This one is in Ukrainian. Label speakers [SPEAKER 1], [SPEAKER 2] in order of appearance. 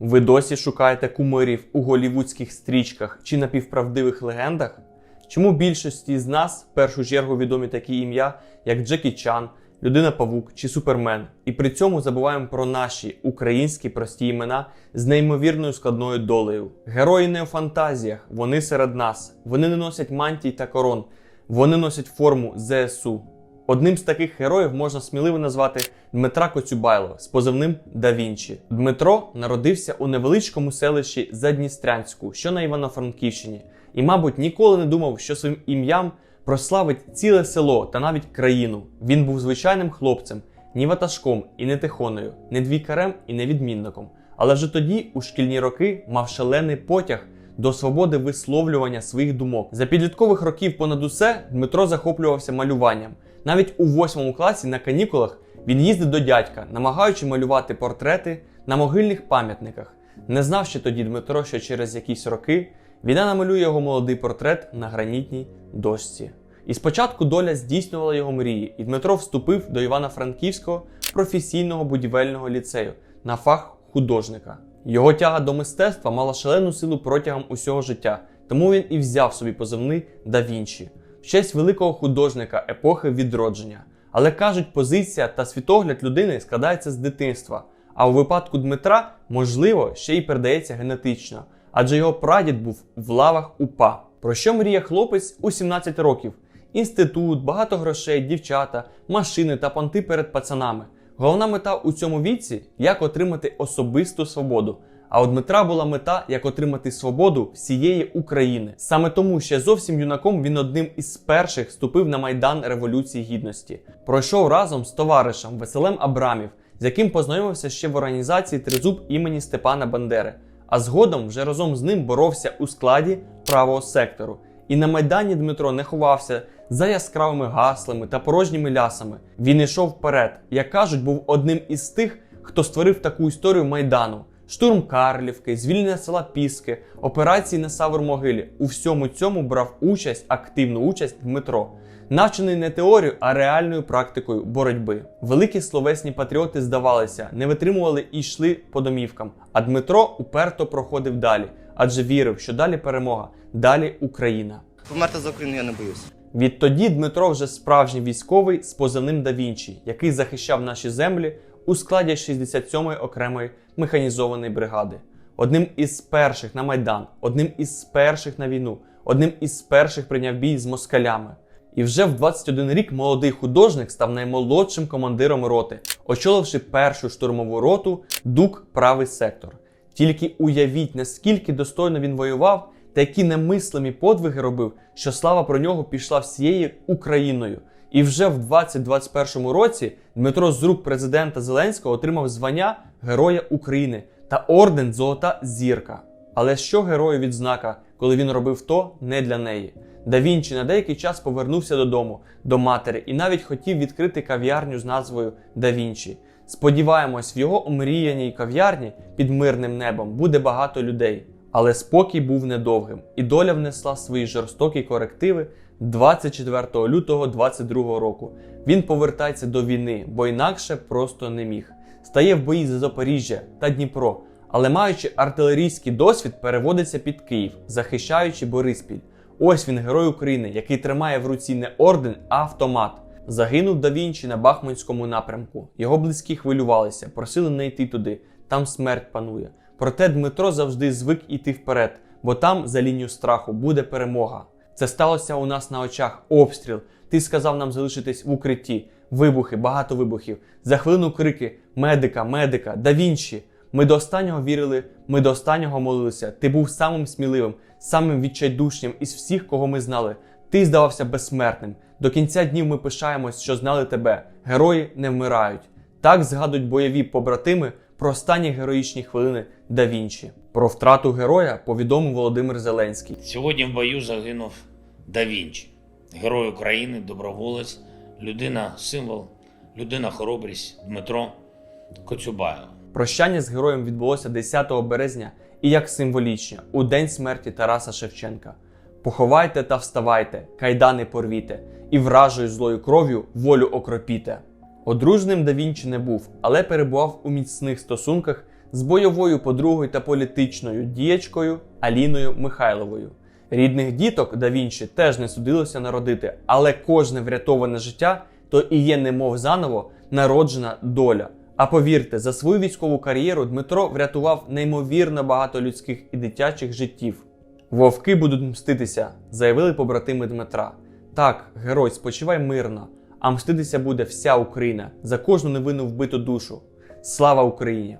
[SPEAKER 1] Ви досі шукаєте кумирів у голівудських стрічках чи напівправдивих легендах? Чому більшості з нас в першу чергу відомі такі ім'я, як Джекі Чан, Людина Павук чи Супермен, і при цьому забуваємо про наші українські прості імена з неймовірною складною долею. Герої не у фантазіях, вони серед нас. Вони не носять мантій та корон, вони носять форму ЗСУ. Одним з таких героїв можна сміливо назвати Дмитра Коцюбайлова з позивним Да Вінчі. Дмитро народився у невеличкому селищі Задністрянську, що на Івано-Франківщині, і, мабуть, ніколи не думав, що своїм ім'ям прославить ціле село та навіть країну. Він був звичайним хлопцем, ні ватажком і не тихоною, не двікарем і не відмінником. Але вже тоді, у шкільні роки, мав шалений потяг до свободи висловлювання своїх думок. За підліткових років понад усе Дмитро захоплювався малюванням. Навіть у восьмому класі на канікулах він їздив до дядька, намагаючи малювати портрети на могильних пам'ятниках. Не знав ще тоді Дмитро, що через якісь роки війна намалює його молодий портрет на гранітній дошці. І спочатку доля здійснювала його мрії, і Дмитро вступив до Івано-Франківського професійного будівельного ліцею на фах художника. Його тяга до мистецтва мала шалену силу протягом усього життя, тому він і взяв собі позивний Да Вінчі в честь великого художника епохи відродження. Але кажуть, позиція та світогляд людини складається з дитинства. А у випадку Дмитра, можливо, ще й передається генетично, адже його прадід був в лавах УПА. Про що мріє хлопець у 17 років? Інститут, багато грошей, дівчата, машини та понти перед пацанами. Головна мета у цьому віці як отримати особисту свободу. А у Дмитра була мета як отримати свободу всієї України. Саме тому ще зовсім юнаком він одним із перших ступив на майдан Революції Гідності. Пройшов разом з товаришем Веселем Абрамів, з яким познайомився ще в організації Тризуб імені Степана Бандери. А згодом вже разом з ним боровся у складі правого сектору. І на майдані Дмитро не ховався за яскравими гаслами та порожніми лясами. Він йшов вперед, як кажуть, був одним із тих, хто створив таку історію майдану. Штурм Карлівки, звільнення села Піски, операції на Савр-Могилі. У всьому цьому брав участь, активну участь Дмитро, навчений не теорією, а реальною практикою боротьби. Великі словесні патріоти здавалися, не витримували і йшли по домівкам. А Дмитро уперто проходив далі, адже вірив, що далі перемога, далі Україна.
[SPEAKER 2] Померти за Україну я не боюсь.
[SPEAKER 1] Відтоді Дмитро вже справжній військовий з позивним Да Вінчі, який захищав наші землі у складі 67-ї окремої механізованої бригади. Одним із перших на майдан, одним із перших на війну, одним із перших прийняв бій з москалями. І вже в 21 рік молодий художник став наймолодшим командиром роти, очоливши першу штурмову роту Дук правий сектор. Тільки уявіть, наскільки достойно він воював та які немислимі подвиги робив, що слава про нього пішла всією Україною. І вже в 2021 році Дмитро з рук президента Зеленського отримав звання Героя України та орден Золота зірка. Але що герою відзнака, коли він робив то не для неї? Да Вінчі на деякий час повернувся додому, до матері, і навіть хотів відкрити кав'ярню з назвою Да Вінчі. Сподіваємось, в його омріяній кав'ярні під мирним небом буде багато людей. Але спокій був недовгим, і доля внесла свої жорстокі корективи 24 лютого 22 року. Він повертається до війни, бо інакше просто не міг. Стає в бої за Запоріжжя та Дніпро, але маючи артилерійський досвід, переводиться під Київ, захищаючи Бориспіль. Ось він, герой України, який тримає в руці не орден, а автомат. Загинув да Вінчі на Бахмутському напрямку. Його близькі хвилювалися, просили не йти туди. Там смерть панує. Проте Дмитро завжди звик іти вперед, бо там, за лінію страху, буде перемога. Це сталося у нас на очах. Обстріл. Ти сказав нам залишитись в укритті. Вибухи, багато вибухів. За хвилину крики: медика, медика, да Вінчі. Ми до останнього вірили, ми до останнього молилися. Ти був самим сміливим, самим відчайдушним із всіх, кого ми знали. Ти здавався безсмертним. До кінця днів ми пишаємось, що знали тебе. Герої не вмирають. Так згадують бойові побратими про останні героїчні хвилини Да. Про втрату героя повідомив Володимир Зеленський.
[SPEAKER 3] Сьогодні в бою загинув Да Вінчі, герой України, доброволець, людина символ, людина хоробрість Дмитро Коцюбаєв.
[SPEAKER 1] Прощання з героєм відбулося 10 березня і як символічне у день смерті Тараса Шевченка. Поховайте та вставайте, кайдани порвіте, і вражою злою кров'ю волю окропіте. Одружним да Вінчі не був, але перебував у міцних стосунках з бойовою подругою та політичною діячкою Аліною Михайловою. Рідних діток да Вінчі теж не судилося народити, але кожне врятоване життя то і є немов заново народжена доля. А повірте, за свою військову кар'єру Дмитро врятував неймовірно багато людських і дитячих життів. Вовки будуть мститися, заявили побратими Дмитра. Так, герой, спочивай мирно, а мститися буде вся Україна за кожну невинну вбиту душу. Слава Україні!